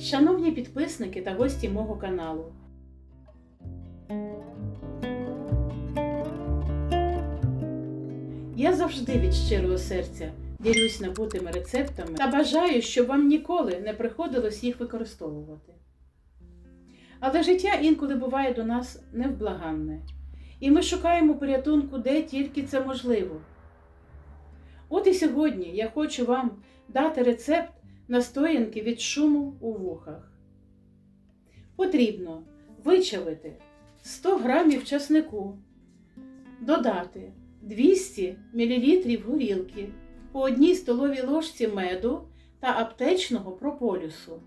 Шановні підписники та гості мого каналу. Я завжди від щирого серця ділюсь набутими рецептами та бажаю, щоб вам ніколи не приходилось їх використовувати. Але життя інколи буває до нас невблаганне, і ми шукаємо порятунку, де тільки це можливо. От і сьогодні я хочу вам дати рецепт настоянки від шуму у вухах. Потрібно вичавити 100 грамів часнику, додати 200 мл горілки, по одній столовій ложці меду та аптечного прополісу.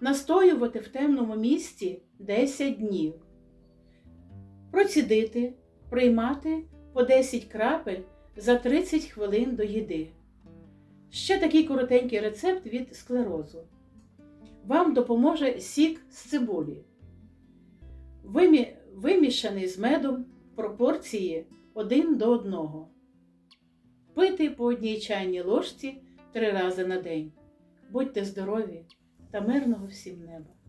Настоювати в темному місці 10 днів. Процідити, приймати по 10 крапель за 30 хвилин до їди. Ще такий коротенький рецепт від склерозу. Вам допоможе сік з цибулі. Вимі... Вимішаний з медом пропорції 1 до 1. Пити по одній чайній ложці три рази на день. Будьте здорові та мирного всім неба!